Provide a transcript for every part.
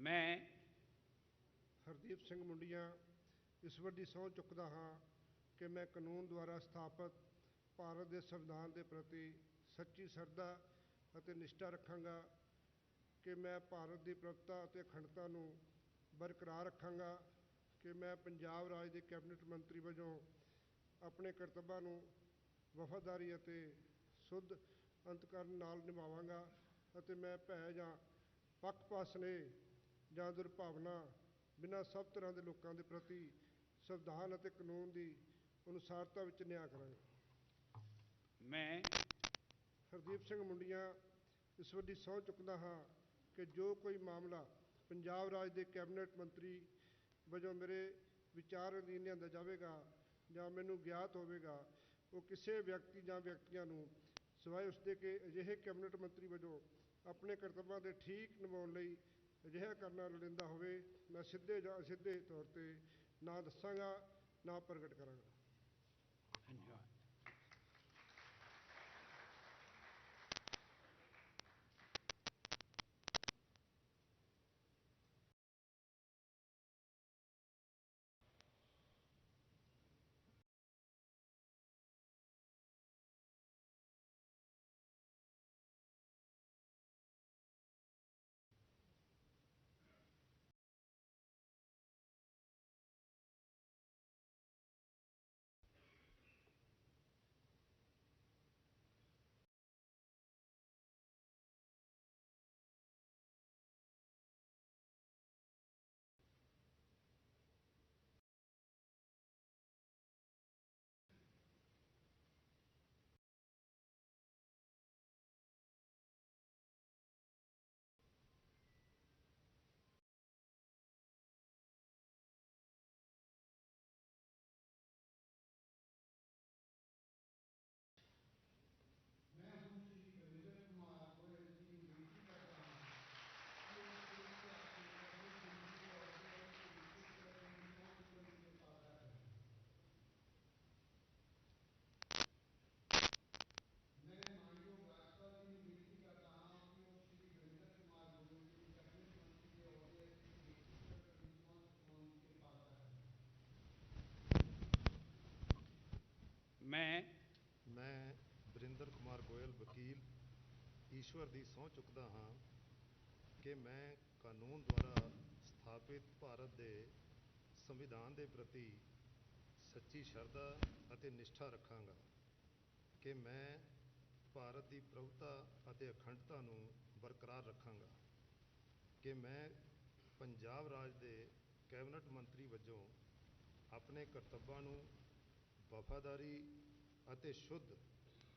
ਮੈਂ ਹਰਦੀਪ ਸਿੰਘ ਮੁੰਡੀਆਂ ਈਸ਼ਵਰ ਦੀ ਸਹੁੰ ਚੁੱਕਦਾ ਹਾਂ ਕਿ ਮੈਂ ਕਾਨੂੰਨ ਦੁਆਰਾ ਸਥਾਪਿਤ ਭਾਰਤ ਦੇ ਸੰਵਿਧਾਨ ਦੇ ਪ੍ਰਤੀ ਸੱਚੀ ਸ਼ਰਧਾ ਅਤੇ ਨਿਸ਼ਠਾ ਰੱਖਾਂਗਾ, ਕਿ ਮੈਂ ਭਾਰਤ ਦੀ ਪ੍ਰਭੁਤਾ ਅਤੇ ਅਖੰਡਤਾ ਨੂੰ ਬਰਕਰਾਰ ਰੱਖਾਂਗਾ, ਕਿ ਮੈਂ ਪੰਜਾਬ ਰਾਜ ਦੇ ਕੈਬਨਿਟ ਮੰਤਰੀ ਵਜੋਂ ਆਪਣੇ ਕਰਤੱਵਾਂ ਨੂੰ ਵਫਾਦਾਰੀ ਅਤੇ ਸ਼ੁੱਧ ਅੰਤਕਰਨ ਨਾਲ ਨਿਭਾਵਾਂਗਾ ਅਤੇ ਮੈਂ ਭੈ ਜਾਂ ਪੱਖਪਾਤ ਸਨੇਹ ਜਾਂ ਦੁਰਭਾਵਨਾ ਬਿਨਾਂ ਸਭ ਤਰ੍ਹਾਂ ਦੇ ਲੋਕਾਂ ਦੇ ਪ੍ਰਤੀ ਸੰਵਿਧਾਨ ਅਤੇ ਕਾਨੂੰਨ ਦੀ ਅਨੁਸਾਰਤਾ ਵਿੱਚ ਨਿਆਂ ਕਰਾਂਗਾ। ਮੈਂ ਹਰਦੀਪ ਸਿੰਘ ਮੁੰਡੀਆਂ ਈਸ਼ਵਰ ਦੀ ਸਹੁੰ ਚੁੱਕਦਾ ਹਾਂ ਕਿ ਜੋ ਕੋਈ ਮਾਮਲਾ ਪੰਜਾਬ ਰਾਜ ਦੇ ਕੈਬਨਿਟ ਮੰਤਰੀ ਵਜੋਂ ਮੇਰੇ ਵਿਚਾਰ ਅਧੀਨ ਲਿਆਂਦਾ ਜਾਵੇਗਾ ਜਾਂ ਮੈਨੂੰ ਗਿਆਤ ਹੋਵੇਗਾ ਉਹ ਕਿਸੇ ਵਿਅਕਤੀ ਜਾਂ ਵਿਅਕਤੀਆਂ ਨੂੰ ਸਿਵਾਏ ਉਸਦੇ ਕਿ ਅਜਿਹੇ ਕੈਬਨਿਟ ਮੰਤਰੀ ਵਜੋਂ ਆਪਣੇ ਕਰਤੱਵਾਂ ਦੇ ਠੀਕ ਨਿਭਾਉਣ ਲਈ ਅਜਿਹਾ ਕਰਨਾ ਲੋੜੀਂਦਾ ਹੋਵੇ, ਮੈਂ ਸਿੱਧੇ ਜਾਂ ਅਸਿੱਧੇ ਤੌਰ ਤੇ ਨਾ ਦੱਸਾਂਗਾ, ਨਾ ਪ੍ਰਗਟ ਕਰਾਂਗਾ। ਮੈਂ ਮੈਂ ਬਰਿੰਦਰ ਕੁਮਾਰ ਗੋਇਲ, ਵਕੀਲ, ਈਸ਼ਵਰ ਦੀ ਸਹੁੰ ਚੁੱਕਦਾ ਹਾਂ ਕਿ ਮੈਂ ਕਾਨੂੰਨ ਦੁਆਰਾ ਸਥਾਪਿਤ ਭਾਰਤ ਦੇ ਸੰਵਿਧਾਨ ਦੇ ਪ੍ਰਤੀ ਸੱਚੀ ਸ਼ਰਧਾ ਅਤੇ ਨਿਸ਼ਠਾ ਰੱਖਾਂਗਾ ਕਿ ਮੈਂ ਭਾਰਤ ਦੀ ਪ੍ਰਭੁਤਾ ਅਤੇ ਅਖੰਡਤਾ ਨੂੰ ਬਰਕਰਾਰ ਰੱਖਾਂਗਾ ਕਿ ਮੈਂ ਪੰਜਾਬ ਰਾਜ ਦੇ ਕੈਬਨਿਟ ਮੰਤਰੀ ਵਜੋਂ ਆਪਣੇ ਕਰਤੱਵਾਂ ਨੂੰ ਵਫਾਦਾਰੀ ਅਤੇ ਸ਼ੁੱਧ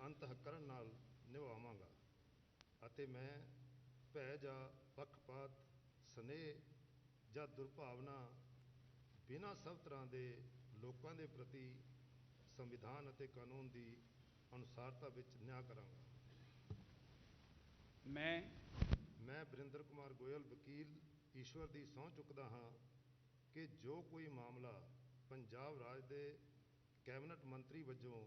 ਅੰਤঃਕਰਨ ਨਾਲ ਨਿਭਾਵਾਂਗਾ। ਅਤੇ ਮੈਂ ਭੈ ਜਾਂ ਪੱਖਪਾਤ ਸਨੇਹ ਜਾਂ ਦੁਰਭਾਵਨਾ ਬਿਨਾਂ ਸਭ ਤਰ੍ਹਾਂ ਦੇ ਲੋਕਾਂ ਦੇ ਪ੍ਰਤੀ ਸੰਵਿਧਾਨ ਅਤੇ ਕਾਨੂੰਨ ਦੀ ਅਨੁਸਾਰਤਾ ਵਿੱਚ ਨਿਆਂ ਕਰਾਂਗਾ। ਮੈਂ ਮੈਂ ਬਰਿੰਦਰ ਕੁਮਾਰ ਗੋਇਲ ਵਕੀਲ ਈਸ਼ਵਰ ਦੀ ਸਹੁੰ ਚੁੱਕਦਾ ਹਾਂ ਕਿ ਜੋ ਕੋਈ ਮਾਮਲਾ ਪੰਜਾਬ ਰਾਜ ਦੇ ਕੈਬਨਿਟ ਮੰਤਰੀ ਵਜੋਂ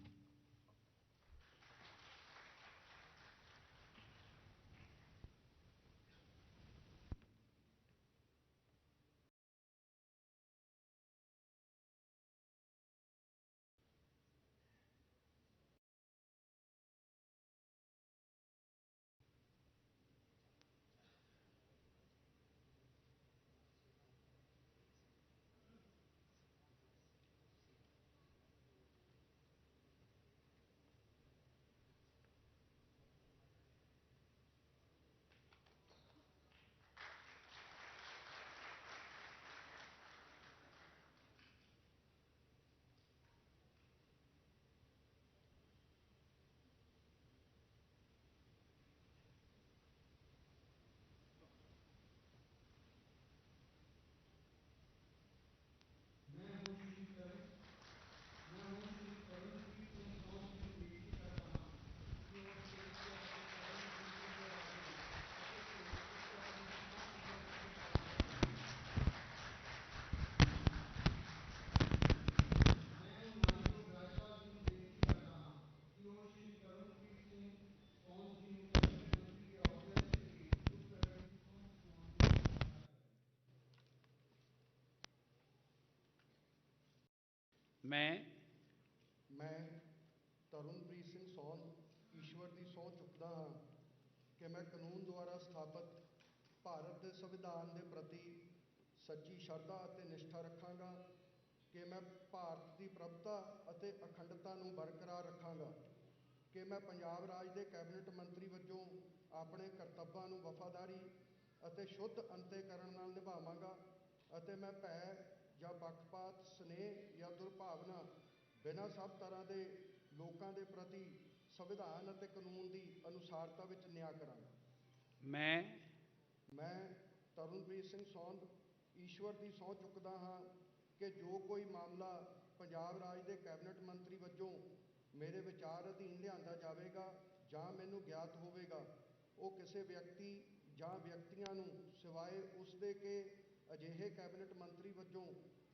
ਮੈਂ ਮੈਂ ਤਰੁਣਪ੍ਰੀਤ ਸਿੰਘ ਸੌਨ ਈਸ਼ਵਰ ਦੀ ਸਹੁੰ ਚੁੱਕਦਾ ਹਾਂ ਕਿ ਮੈਂ ਕਾਨੂੰਨ ਦੁਆਰਾ ਸਥਾਪਿਤ ਭਾਰਤ ਦੇ ਸੰਵਿਧਾਨ ਦੇ ਪ੍ਰਤੀ ਸੱਚੀ ਸ਼ਰਧਾ ਅਤੇ ਨਿਸ਼ਠਾ ਰੱਖਾਂਗਾ, ਕਿ ਮੈਂ ਭਾਰਤ ਦੀ ਪ੍ਰਭਤਾ ਅਤੇ ਅਖੰਡਤਾ ਨੂੰ ਬਰਕਰਾਰ ਰੱਖਾਂਗਾ, ਕਿ ਮੈਂ ਪੰਜਾਬ ਰਾਜ ਦੇ ਕੈਬਨਿਟ ਮੰਤਰੀ ਵਜੋਂ ਆਪਣੇ ਕਰਤੱਵਾਂ ਨੂੰ ਵਫਾਦਾਰੀ ਅਤੇ ਸ਼ੁੱਧ ਅੰਤੇਕਰਨ ਨਾਲ ਨਿਭਾਵਾਂਗਾ ਅਤੇ ਮੈਂ ਭੈ ਜਾਂ ਪੱਖਪਾਤ ਸਨੇਹ ਜਾਂ ਦੁਰਭਾਵਨਾ ਬਿਨਾਂ ਸਭ ਤਰ੍ਹਾਂ ਦੇ ਲੋਕਾਂ ਦੇ ਪ੍ਰਤੀ ਸੰਵਿਧਾਨ ਅਤੇ ਕਾਨੂੰਨ ਦੀ ਅਨੁਸਾਰਤਾ ਵਿੱਚ ਨਿਆਂ ਕਰਾਂਗਾ। ਮੈਂ ਮੈਂ ਤਰੁਣਪ੍ਰੀਤ ਸਿੰਘ ਸੌਂਦ ਈਸ਼ਵਰ ਦੀ ਸਹੁੰ ਚੁੱਕਦਾ ਹਾਂ ਕਿ ਜੋ ਕੋਈ ਮਾਮਲਾ ਪੰਜਾਬ ਰਾਜ ਦੇ ਕੈਬਨਿਟ ਮੰਤਰੀ ਵਜੋਂ ਮੇਰੇ ਵਿਚਾਰ ਅਧੀਨ ਲਿਆਂਦਾ ਜਾਵੇਗਾ ਜਾਂ ਮੈਨੂੰ ਗਿਆਤ ਹੋਵੇਗਾ ਉਹ ਕਿਸੇ ਵਿਅਕਤੀ ਜਾਂ ਵਿਅਕਤੀਆਂ ਨੂੰ ਸਿਵਾਏ ਉਸ ਦੇ ਕਿ ਅਜਿਹੇ ਕੈਬਨਿਟ ਮੰਤਰੀ ਵਜੋਂ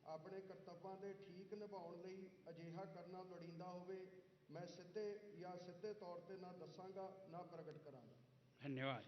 ਆਪਣੇ ਕਰਤੱਵਾਂ ਦੇ ਠੀਕ ਨਿਭਾਉਣ ਲਈ ਅਜਿਹਾ ਕਰਨਾ ਲੋੜੀਂਦਾ ਹੋਵੇ, ਮੈਂ ਸਿੱਧੇ ਜਾਂ ਸਿੱਧੇ ਤੌਰ ਤੇ ਨਾ ਦੱਸਾਂਗਾ, ਨਾ ਪ੍ਰਗਟ ਕਰਾਂਗਾ। ਧੰਨਵਾਦ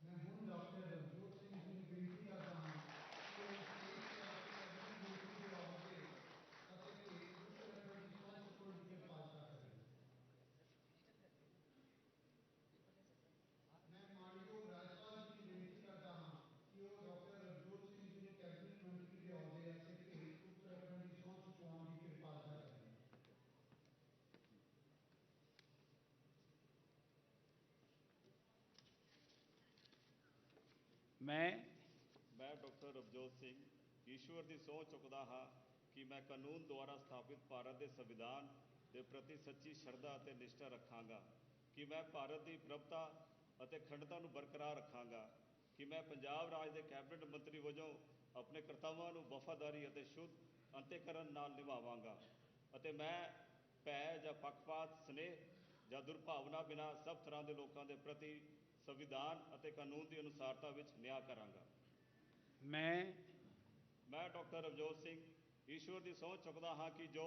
ਮੈਂ ਹੁਣ ਡਾਕਟਰ ਰਵਜੋਤ ਸਿੰਘ ਜੀ ਨੂੰ ਬੇਨਤੀ ਕਰਦਾ ਹਾਂ ਕਿ ਉਹ ਸਟੇਜ ਤੇ ਆ ਕੇ ਕੈਬਨਿਟ ਮੰਤਰੀ ਦੇ ਅਹੁਦੇ ਅਤੇ ਭੇਦ ਗੁਪਤ ਰੱਖਣ ਦੀ ਸਹੁੰ ਚੁੱਕਣ ਦੀ ਕਿਰਪਾਲਤਾ ਕਰਨ ਮੈਂ ਮਾਨਯੋਗ ਰਾਜਪਾਲ ਜੀ ਨੂੰ ਬੇਨਤੀ ਕਰਦਾ ਹਾਂ ਕਿ ਉਹ ਡਾਕਟਰ ਰਵਜੋਤ ਸਿੰਘ ਜੀ ਨੂੰ ਕੈਬਨਿਟ ਮੰਤਰੀ ਦੇ ਅਹੁਦੇ ਅਤੇ ਭੇਦ ਗੁਪਤ ਰੱਖਣ ਦੀ ਸਹੁੰ ਚੁਕਵਾਉਣ ਦੀ ਕਿਰਪਾਲਤਾ ਕਰਨ ਮੈਂ ਮੈਂ ਡਾਕਟਰ ਰਵਜੋਤ ਸਿੰਘ, ਈਸ਼ਵਰ ਦੀ ਸਹੁੰ ਚੁੱਕਦਾ ਹਾਂ ਕਿ ਮੈਂ ਕਾਨੂੰਨ ਦੁਆਰਾ ਸਥਾਪਿਤ ਭਾਰਤ ਦੇ ਸੰਵਿਧਾਨ ਦੇ ਪ੍ਰਤੀ ਸੱਚੀ ਸ਼ਰਧਾ ਅਤੇ ਨਿਸ਼ਠਾ ਰੱਖਾਂਗਾ, ਕਿ ਮੈਂ ਭਾਰਤ ਦੀ ਪ੍ਰਭਤਾ ਅਤੇ ਅਖੰਡਤਾ ਨੂੰ ਬਰਕਰਾਰ ਰੱਖਾਂਗਾ, ਕਿ ਮੈਂ ਪੰਜਾਬ ਰਾਜ ਦੇ ਕੈਬਨਿਟ ਮੰਤਰੀ ਵਜੋਂ ਆਪਣੇ ਕਰਤੱਵਾਂ ਨੂੰ ਵਫਾਦਾਰੀ ਅਤੇ ਸ਼ੁੱਧ ਅੰਤੇਕਰਨ ਨਾਲ ਨਿਭਾਵਾਂਗਾ ਅਤੇ ਮੈਂ ਭੈ ਜਾਂ ਪੱਖਪਾਤ, ਸਨੇਹ ਜਾਂ ਦੁਰਭਾਵਨਾ ਬਿਨਾਂ ਸਭ ਤਰ੍ਹਾਂ ਦੇ ਲੋਕਾਂ ਦੇ ਪ੍ਰਤੀ ਸੰਵਿਧਾਨ ਅਤੇ ਕਾਨੂੰਨ ਦੀ ਅਨੁਸਾਰਤਾ ਵਿੱਚ ਨਿਆਂ ਕਰਾਂਗਾ। ਮੈਂ ਮੈਂ ਡਾਕਟਰ ਰਵਜੋਤ ਸਿੰਘ ਈਸ਼ਵਰ ਦੀ ਸਹੁੰ ਚੁੱਕਦਾ ਹਾਂ ਕਿ ਜੋ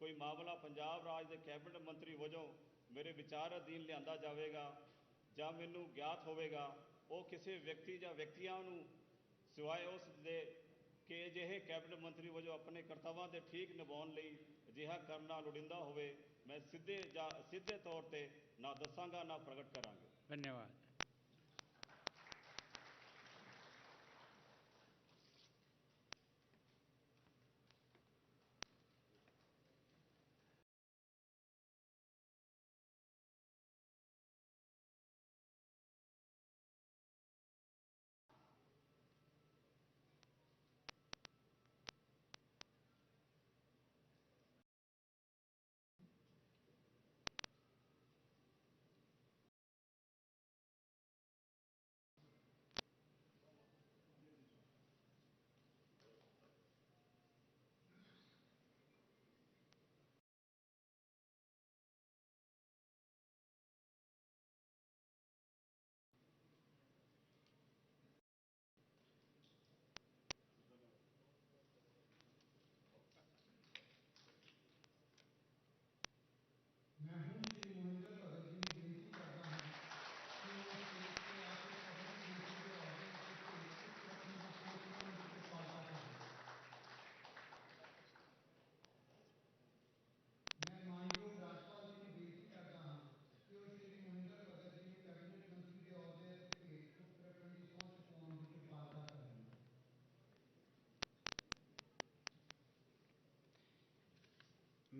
ਕੋਈ ਮਾਮਲਾ ਪੰਜਾਬ ਰਾਜ ਦੇ ਕੈਬਨਿਟ ਮੰਤਰੀ ਵਜੋਂ ਮੇਰੇ ਵਿਚਾਰ ਅਧੀਨ ਲਿਆਂਦਾ ਜਾਵੇਗਾ ਜਾਂ ਮੈਨੂੰ ਗਿਆਤ ਹੋਵੇਗਾ ਉਹ ਕਿਸੇ ਵਿਅਕਤੀ ਜਾਂ ਵਿਅਕਤੀਆਂ ਨੂੰ ਸਿਵਾਏ ਉਸ ਦੇ ਕਿ ਅਜਿਹੇ ਕੈਬਨਿਟ ਮੰਤਰੀ ਵਜੋਂ ਆਪਣੇ ਕਰਤੱਵਾਂ ਦੇ ਠੀਕ ਨਿਭਾਉਣ ਲਈ ਅਜਿਹਾ ਕਰਨਾ ਲੋੜੀਂਦਾ ਹੋਵੇ ਮੈਂ ਸਿੱਧੇ ਜਾਂ ਸਿੱਧੇ ਤੌਰ ਤੇ ਨਾ ਦੱਸਾਂਗਾ ਨਾ ਪ੍ਰਗਟ ਕਰਾਂਗਾ। ਧੰਨਵਾਦ।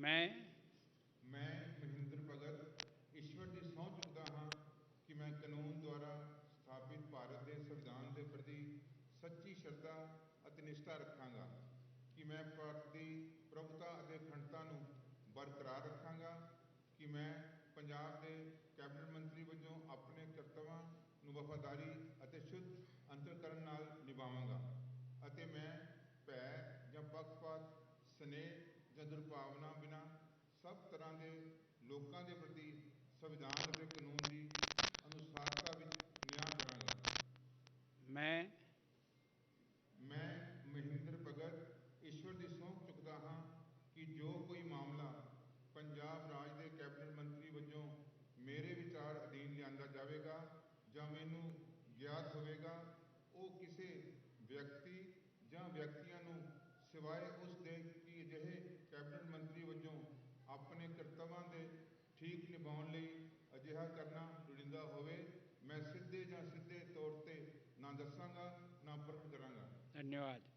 ਮੈਂ ਮੈਂ ਮਹਿੰਦਰ ਭਗਤ, ਈਸ਼ਵਰ ਦੀ ਸਹੁੰ ਚੁੱਕਦਾ ਹਾਂ ਕਿ ਮੈਂ ਕਾਨੂੰਨ ਦੁਆਰਾ ਸਥਾਪਿਤ ਭਾਰਤ ਦੇ ਸੰਵਿਧਾਨ ਦੇ ਪ੍ਰਤੀ ਸੱਚੀ ਸ਼ਰਧਾ ਅਤੇ ਨਿਸ਼ਠਾ ਰੱਖਾਂਗਾ, ਕਿ ਮੈਂ ਭਾਰਤ ਦੀ ਪ੍ਰਭੁਤਾ ਅਤੇ ਅਖੰਡਤਾ ਨੂੰ ਬਰਕਰਾਰ ਰੱਖਾਂਗਾ, ਕਿ ਮੈਂ ਪੰਜਾਬ ਦੇ ਕੈਬਨਿਟ ਮੰਤਰੀ ਵਜੋਂ ਆਪਣੇ ਕਰਤੱਵਾਂ ਨੂੰ ਵਫਾਦਾਰੀ ਅਤੇ ਸ਼ੁੱਧ ਅੰਤਰਕਰਨ ਨਾਲ ਨਿਭਾਵਾਂਗਾ ਅਤੇ ਮੈਂ ਭੈ ਜਾਂ ਪੱਖਪਾਤ, ਸਨੇਹ ਜਾਂ ਦੁਰਭਾਵਨਾ ਬਿਨਾਂ ਸਭ ਤਰ੍ਹਾਂ ਦੇ ਲੋਕਾਂ ਦੇ ਪ੍ਰਤੀ ਸੰਵਿਧਾਨ ਅਤੇ ਕਾਨੂੰਨ ਦੀ ਅਨੁਸਾਰਤਾ ਵਿੱਚ ਨਿਆਂ ਕਰਾਂਗਾ। ਮੈਂ ਮੈਂ ਮਹਿੰਦਰ ਭਗਤ ਈਸ਼ਵਰ ਦੀ ਸਹੁੰ ਚੁੱਕਦਾ ਹਾਂ ਕਿ ਜੋ ਕੋਈ ਮਾਮਲਾ ਪੰਜਾਬ ਰਾਜ ਦੇ ਕੈਬਨਿਟ ਮੰਤਰੀ ਵਜੋਂ ਮੇਰੇ ਵਿਚਾਰ ਅਧੀਨ ਲਿਆਂਦਾ ਜਾਵੇਗਾ ਜਾਂ ਮੈਨੂੰ ਗਿਆਤ ਹੋਵੇਗਾ ਉਹ ਕਿਸੇ ਵਿਅਕਤੀ ਜਾਂ ਵਿਅਕਤੀਆਂ ਨੂੰ ਸਿਵਾਏ ਉਸ ਦੇ ਕਿ ਅਜਿਹੇ ਕੈਬਨਿਟ ਮੰਤਰੀ ਵਜੋਂ ਆਪਣੇ ਕਰਤੱਵਾਂ ਦੇ ਠੀਕ ਨਿਭਾਉਣ ਲਈ ਅਜਿਹਾ ਕਰਨਾ ਲੋੜੀਂਦਾ ਹੋਵੇ, ਮੈਂ ਸਿੱਧੇ ਜਾਂ ਸਿੱਧੇ ਤੌਰ ਤੇ ਨਾ ਦੱਸਾਂਗਾ, ਨਾ ਪ੍ਰਗਟ ਕਰਾਂਗਾ। ਧੰਨਵਾਦ।